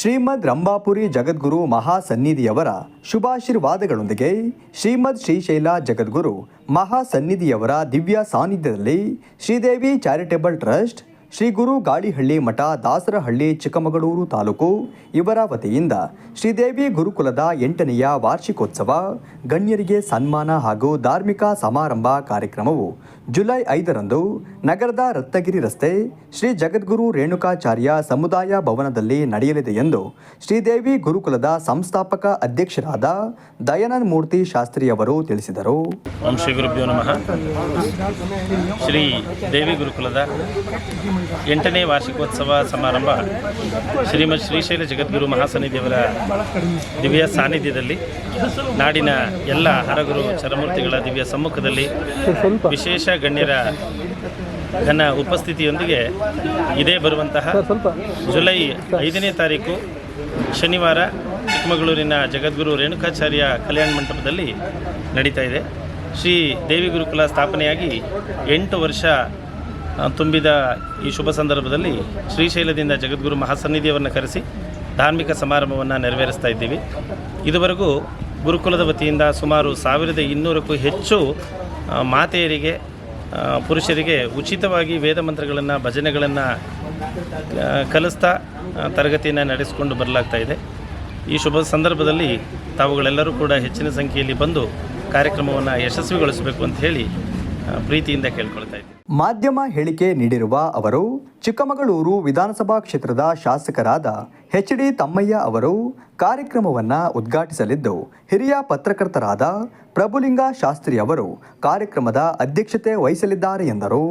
ಶ್ರೀಮದ್ ರಂಭಾಪುರಿ ಜಗದ್ಗುರು ಮಹಾಸನ್ನಿಧಿಯವರ ಶುಭಾಶೀರ್ವಾದಗಳೊಂದಿಗೆ ಶ್ರೀಮದ್ ಶ್ರೀಶೈಲ ಜಗದ್ಗುರು ಮಹಾಸನ್ನಿಧಿಯವರ ದಿವ್ಯ ಸಾನ್ನಿಧ್ಯದಲ್ಲಿ ಶ್ರೀದೇವಿ ಚಾರಿಟೇಬಲ್ ಟ್ರಸ್ಟ್ ಶ್ರೀ ಗುರು ಗಾಳಿಹಳ್ಳಿ ಮಠ, ದಾಸರಹಳ್ಳಿ ಚಿಕ್ಕಮಗಳೂರು ತಾಲೂಕು. ಇವರ ವತಿಯಿಂದ ಶ್ರೀದೇವಿ ಗುರುಕುಲದ ಎಂಟನೆಯ ವಾರ್ಷಿಕೋತ್ಸವ, ಗಣ್ಯರಿಗೆ ಸನ್ಮಾನ ಹಾಗೂ ಧಾರ್ಮಿಕ ಸಮಾರಂಭ ಕಾರ್ಯಕ್ರಮವು ಜುಲೈ ಐದರಂದು ನಗರದ ರತ್ನಗಿರಿ ರಸ್ತೆ, ಶ್ರೀ ಜಗದ್ಗುರು ರೇಣುಕಾಚಾರ್ಯ ಸಮುದಾಯ ಭವನದಲ್ಲಿ ನಡೆಯಲಿದೆ ಎಂದು ಶ್ರೀದೇವಿ ಗುರುಕುಲದ ಸಂಸ್ಥಾಪಕ ಅಧ್ಯಕ್ಷರಾದ ದಯಾನಂದ ಮೂರ್ತಿ ಶಾಸ್ತ್ರಿ ಅವರು ತಿಳಿಸಿದರು ಶ್ರೀ ದೇವಿ ಗುರುಕುಲದ ಎಂಟನೇ ವಾರ್ಷಿಕೋತ್ಸವ ಸಮಾರಂಭ ಶ್ರೀಮದ್ ಶ್ರೀಶೈಲ ಜಗದ್ಗುರು ಮಹಾಸನ್ನಿಧಿಯವರ ದಿವ್ಯ ಸಾನ್ನಿಧ್ಯದಲ್ಲಿ ನಾಡಿನ ಎಲ್ಲ ಹರಗುರು ಚರಮೂರ್ತಿಗಳ ದಿವ್ಯ ಸಮ್ಮುಖದಲ್ಲಿ ವಿಶೇಷ ಗಣ್ಯರ ಘನ ಉಪಸ್ಥಿತಿಯೊಂದಿಗೆ ಇದೇ ಬರುವಂತಹ ಜುಲೈ ಐದನೇ ತಾರೀಕು ಶನಿವಾರ ಚಿಕ್ಕಮಗಳೂರಿನ ಜಗದ್ಗುರು ರೇಣುಕಾಚಾರ್ಯ ಕಲ್ಯಾಣ ಮಂಟಪದಲ್ಲಿ ನಡೀತಾ ಇದೆ. ಶ್ರೀ ದೇವಿ ಗುರುಕುಲ ಸ್ಥಾಪನೆಯಾಗಿ ಎಂಟು ವರ್ಷ ತುಂಬಿದ ಈ ಶುಭ ಸಂದರ್ಭದಲ್ಲಿ ಶ್ರೀಶೈಲದಿಂದ ಜಗದ್ಗುರು ಮಹಾಸನ್ನಿಧಿಯವರನ್ನು ಕರೆಸಿ ಧಾರ್ಮಿಕ ಸಮಾರಂಭವನ್ನು ನೆರವೇರಿಸ್ತಾ ಇದ್ದೀವಿ. ಇದುವರೆಗೂ ಗುರುಕುಲದ ವತಿಯಿಂದ ಸುಮಾರು ಸಾವಿರದ ಇನ್ನೂರಕ್ಕೂ ಹೆಚ್ಚು ಮಾತೆಯರಿಗೆ ಪುರುಷರಿಗೆ ಉಚಿತವಾಗಿ ವೇದ ಮಂತ್ರಗಳನ್ನು, ಭಜನೆಗಳನ್ನು ಕಲಿಸ್ತಾ ತರಗತಿಯನ್ನು ನಡೆಸಿಕೊಂಡು ಬರಲಾಗ್ತಾ ಇದೆ. ಈ ಶುಭ ಸಂದರ್ಭದಲ್ಲಿ ತಾವುಗಳೆಲ್ಲರೂ ಕೂಡ ಹೆಚ್ಚಿನ ಸಂಖ್ಯೆಯಲ್ಲಿ ಬಂದು ಕಾರ್ಯಕ್ರಮವನ್ನು ಯಶಸ್ವಿಗೊಳಿಸಬೇಕು ಅಂತ ಹೇಳಿ ಪ್ರೀತಿಯಿಂದ ಕೇಳ್ಕೊಳ್ತಾ ಇದ್ದೀನಿ ಮಾಧ್ಯಮ ಹೇಳಿಕೆ ನೀಡಿರುವ ಅವರು, ಚಿಕ್ಕಮಗಳೂರು ವಿಧಾನಸಭಾ ಕ್ಷೇತ್ರದ ಶಾಸಕರಾದ ಎಚ್ ಡಿ ತಮ್ಮಯ್ಯ ಅವರು ಕಾರ್ಯಕ್ರಮವನ್ನು ಉದ್ಘಾಟಿಸಲಿದ್ದು, ಹಿರಿಯ ಪತ್ರಕರ್ತರಾದ ಪ್ರಭುಲಿಂಗ ಶಾಸ್ತ್ರಿ ಅವರು ಕಾರ್ಯಕ್ರಮದ ಅಧ್ಯಕ್ಷತೆ ವಹಿಸಲಿದ್ದಾರೆ ಎಂದರು.